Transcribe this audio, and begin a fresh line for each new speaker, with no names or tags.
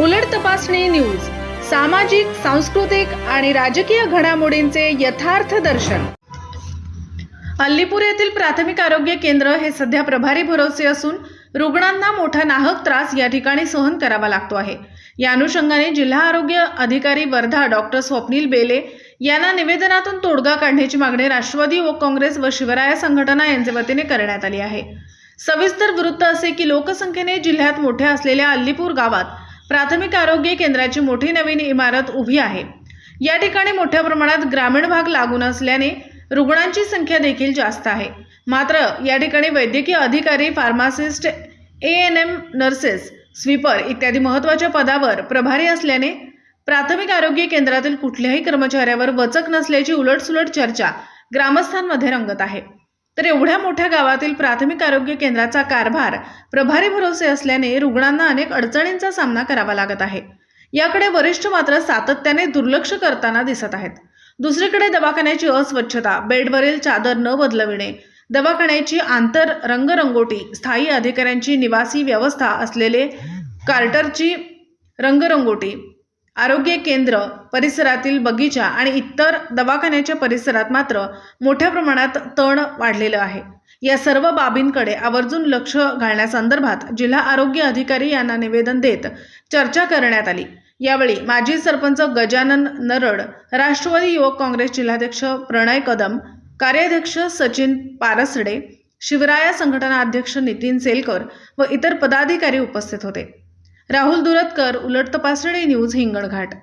उलट तपासणी न्यूज सामाजिक सांस्कृतिक आणि राजकीय घडामोडींचे यथार्थ दर्शन. अल्लीपूर येथील प्राथमिक आरोग्य केंद्र हे सध्या प्रभारी भरोसे असून रुग्णांना मोठा नाहक त्रास या ठिकाणी सहन करावा लागतो आहे. या अनुषंगाने जिल्हा आरोग्य अधिकारी वर्धा डॉक्टर स्वप्नील बेले यांना निवेदनातून तोडगा काढण्याची मागणी राष्ट्रवादी युवक काँग्रेस व शिवराया संघटना यांच्या वतीने करण्यात आली आहे. सविस्तर वृत्त असे की लोकसंख्येने जिल्ह्यात मोठ्या असलेल्या अल्लीपूर गावात प्राथमिक आरोग्य केंद्राची मोठी नवीन इमारत उभी आहे. या ठिकाणी मोठ्या प्रमाणात ग्रामीण भाग लागून असल्याने रुग्णांची संख्या देखील जास्त आहे. मात्र या ठिकाणी वैद्यकीय अधिकारी pharmacist A N M nurses sweeper इत्यादी महत्त्वाच्या पदावर प्रभारी असल्याने प्राथमिक आरोग्य केंद्रातील कुठल्याही कर्मचाऱ्यावर वचक नसल्याची उलटसुलट चर्चा ग्रामस्थांमध्ये रंगत आहे. तर एवढ्या मोठ्या गावातील प्राथमिक आरोग्य केंद्राचा कारभार प्रभारी भरोसे असल्याने रुग्णांना अनेक अडचणींचा सामना करावा लागत आहे. याकडे वरिष्ठ मात्र सातत्याने दुर्लक्ष करताना दिसत आहेत. दुसरीकडे दवाखान्याची अस्वच्छता बेडवरील चादर न बदलविणे दवाखान्याची आंतर रंगरंगोटी स्थायी अधिकाऱ्यांची निवासी व्यवस्था असलेले कार्टरची रंगरंगोटी आरोग्य केंद्र परिसरातील बगीचा आणि इतर दवाखान्याच्या परिसरात मात्र मोठ्या प्रमाणात तण वाढलेलं आहे. या सर्व बाबींकडे आवर्जून लक्ष घालण्यासंदर्भात जिल्हा आरोग्य अधिकारी यांना निवेदन देत चर्चा करण्यात आली. यावेळी माजी सरपंच गजानन नरड राष्ट्रवादी युवक काँग्रेस जिल्हाध्यक्ष प्रणय कदम कार्याध्यक्ष सचिन पारसडे शिवराया संघटना अध्यक्ष नितीन सेलकर व इतर पदाधिकारी उपस्थित होते. राहुल दुरतकर उलट तपासणी न्यूज हिंगणघाट